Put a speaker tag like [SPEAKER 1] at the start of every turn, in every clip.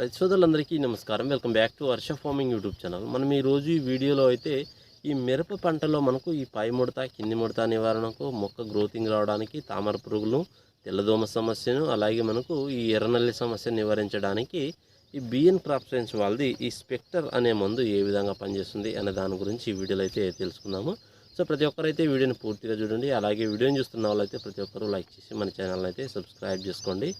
[SPEAKER 1] రైతు సోదరులందరికీ నమస్కారం. Welcome back to Varsha farming YouTube channel. మనం ఈరోజు ఈ వీడియోలో అయితే ఈ మిరప పంటలో మనకు ఈ పై ముడత కింది ముడత నివారణకు మొక్క గ్రోతింగ్ రావడానికి తామర పురుగులు తెల్లదోమ సమస్యను అలాగే మనకు ఈ ఎర్రనల్లి సమస్యను నివారించడానికి ఈ బిఎన్ క్రాప్ సైన్స్ వాళ్ళది ఈ స్పెక్టర్ అనే మందు ఏ విధంగా పనిచేస్తుంది అనే దాని గురించి ఈ వీడియోలో అయితే తెలుసుకుందాము. సో ప్రతి ఒక్కరైతే వీడియోని పూర్తిగా చూడండి. అలాగే వీడియోని చూస్తున్న వాళ్ళైతే ప్రతి ఒక్కరూ లైక్ చేసి మన ఛానల్ అయితే సబ్స్క్రైబ్ చేసుకోండి.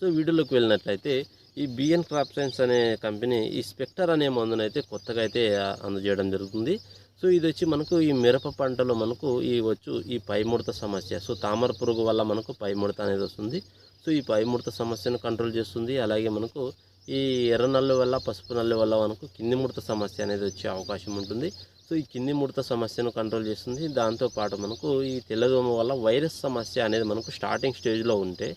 [SPEAKER 1] సో వీడియోలోకి వెళ్ళినట్లయితే ఈ బిఎన్ క్రాప్ సైన్స్ అనే కంపెనీ ఈ స్పెక్టర్ అనే మందునైతే కొత్తగా అయితే అందజేయడం జరుగుతుంది. సో ఇది వచ్చి మనకు ఈ మిరప పంటలో మనకు ఈ వచ్చు ఈ పైముడత సమస్య. సో తామర పురుగు వల్ల మనకు పైముడత అనేది వస్తుంది. సో ఈ పైముడత సమస్యను కంట్రోల్ చేస్తుంది. అలాగే మనకు ఈ ఎర్ర నల్లు వల్ల పసుపు నల్లు వల్ల మనకు కింది ముడత సమస్య అనేది వచ్చే అవకాశం ఉంటుంది. సో ఈ కింది ముడత సమస్యను కంట్రోల్ చేస్తుంది. దాంతోపాటు మనకు ఈ తెల్లదోమ వల్ల వైరస్ సమస్య అనేది మనకు స్టార్టింగ్ స్టేజ్లో ఉంటే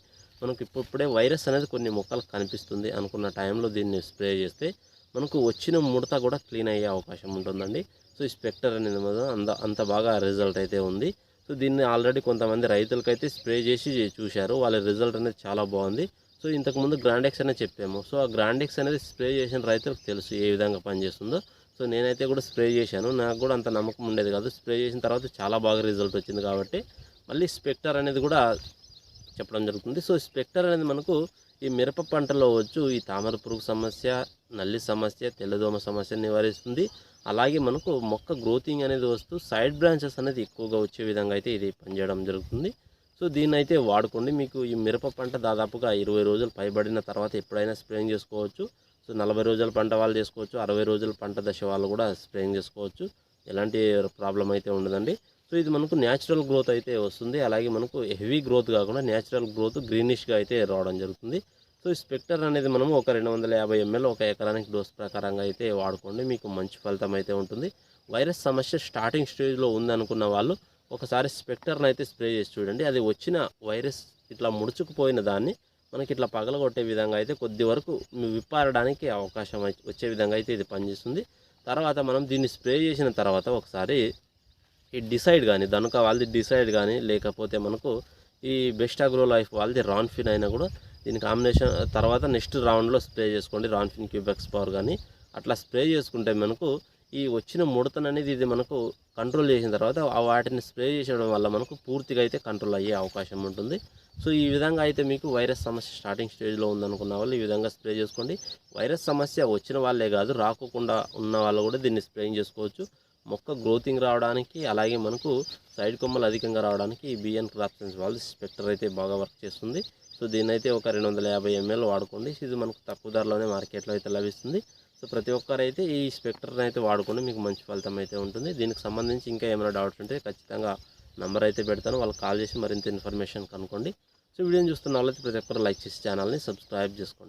[SPEAKER 1] మనకు ఇప్పుడే వైరస్ అనేది కొన్ని మొక్కలకు కనిపిస్తుంది అనుకున్న టైంలో దీన్ని స్ప్రే చేస్తే మనకు వచ్చిన ముడత కూడా క్లీన్ అయ్యే అవకాశం ఉంటుందండి. సో ఈ స్పెక్టర్ అనేది అంత అంత బాగా రిజల్ట్ అయితే ఉంది. సో దీన్ని ఆల్రెడీ కొంతమంది రైతులకైతే స్ప్రే చేసి చూశారు. వాళ్ళ రిజల్ట్ అనేది చాలా బాగుంది. సో ఇంతకుముందు గ్రాండెక్స్ అనేది చెప్పాము. సో ఆ గ్రాండెక్స్ అనేది స్ప్రే చేసిన రైతులకు తెలుసు ఏ విధంగా పనిచేస్తుందో. సో నేనైతే కూడా స్ప్రే చేశాను. నాకు కూడా అంత నమ్మకం ఉండేది కాదు. స్ప్రే చేసిన తర్వాత చాలా బాగా రిజల్ట్ వచ్చింది కాబట్టి మళ్ళీ స్పెక్టర్ అనేది కూడా చెప్పడం జరుగుతుంది. సో స్పెక్టర్ అనేది మనకు ఈ మిరప పంటలో వచ్చు ఈ తామర పురుగు సమస్య నల్లి సమస్య తెల్లదోమ సమస్య నివారిస్తుంది. అలాగే మనకు మొక్క గ్రోతింగ్ అనేది వస్తూ సైడ్ బ్రాంచెస్ అనేది ఎక్కువగా వచ్చే విధంగా అయితే ఇది పనిచేయడం జరుగుతుంది. సో దీన్ని అయితే వాడుకోండి. మీకు ఈ మిరప పంట దాదాపుగా ఇరవై రోజులు పైబడిన తర్వాత ఎప్పుడైనా స్ప్రేయింగ్ చేసుకోవచ్చు. సో నలభై రోజుల పంట వాళ్ళు చేసుకోవచ్చు. అరవై రోజుల పంట దశ వాళ్ళు కూడా స్ప్రేయింగ్ చేసుకోవచ్చు. ఎలాంటి ప్రాబ్లం అయితే ఉండదండి. సో ఇది మనకు న్యాచురల్ గ్రోత్ అయితే వస్తుంది. అలాగే మనకు హెవీ గ్రోత్ కాకుండా న్యాచురల్ గ్రోత్ గ్రీనిష్గా అయితే రావడం జరుగుతుంది. సో ఈ స్పెక్టర్ అనేది మనము ఒక రెండు వందల యాభై ఎంఎల్ ఒక ఎకరానికి డోస్ ప్రకారంగా అయితే వాడుకోండి. మీకు మంచి ఫలితం అయితే ఉంటుంది. వైరస్ సమస్య స్టార్టింగ్ స్టేజ్లో ఉందనుకున్న వాళ్ళు ఒకసారి స్పెక్టర్ని అయితే స్ప్రే చేసి చూడండి. అది వచ్చిన వైరస్ ఇట్లా ముడుచుకుపోయిన దాన్ని మనకి ఇట్లా పగలగొట్టే విధంగా అయితే కొద్ది వరకు విప్పారడానికి అవకాశం వచ్చే విధంగా అయితే ఇది పనిచేస్తుంది. తర్వాత మనం దీన్ని స్ప్రే చేసిన తర్వాత ఒకసారి ఈ డిసైడ్ కానీ దనుక వాళ్ళది డిసైడ్ కానీ లేకపోతే మనకు ఈ బెస్ట్ అగ్రో లైఫ్ వాళ్ళది రాన్ఫిన్ అయినా కూడా దీని కాంబినేషన్ తర్వాత నెక్స్ట్ రౌండ్లో స్ప్రే చేసుకోండి రాన్ఫిన్ క్యూబెక్స్ పవర్ కానీ అట్లా స్ప్రే చేసుకుంటే మనకు ఈ వచ్చిన ముడతను అనేది ఇది మనకు కంట్రోల్ చేసిన తర్వాత ఆ వాటిని స్ప్రే చేయడం వల్ల మనకు పూర్తిగా అయితే కంట్రోల్ అయ్యే అవకాశం ఉంటుంది. సో ఈ విధంగా అయితే మీకు వైరస్ సమస్య స్టార్టింగ్ స్టేజ్లో ఉందనుకున్న వాళ్ళు ఈ విధంగా స్ప్రే చేసుకోండి. వైరస్ సమస్య వచ్చిన వాళ్ళే కాదు రాకోకుండా ఉన్న వాళ్ళు కూడా దీన్ని స్ప్రేయింగ్ చేసుకోవచ్చు. మొక్క గ్రోతింగ్ రావడానికి అలాగే మనకు సైడ్ కొమ్మలు అధికంగా రావడానికి ఈ బిఎన్ క్రాప్సెన్స్ వాళ్ళు స్పెక్టర్ అయితే బాగా వర్క్ చేస్తుంది. సో దీన్ని అయితే ఒక రెండు వందల యాభై ఎంఎల్ వాడుకోండి. ఇది మనకు తక్కువ ధరలోనే మార్కెట్లో అయితే లభిస్తుంది. సో ప్రతి ఒక్కరైతే ఈ స్పెక్టర్ని అయితే వాడుకోండి. మీకు మంచి ఫలితం అయితే ఉంటుంది. దీనికి సంబంధించి ఇంకా ఏమైనా డౌట్స్ ఉంటే ఖచ్చితంగా నెంబర్ అయితే పెడతాను. వాళ్ళకి కాల్ చేసి మరింత ఇన్ఫర్మేషన్ కనుక్కోండి. సో వీడియోని చూస్తున్న వాళ్ళైతే ప్రతి ఒక్కరు లైక్ చేసి ఛానల్ని సబ్స్క్రైబ్ చేసుకోండి.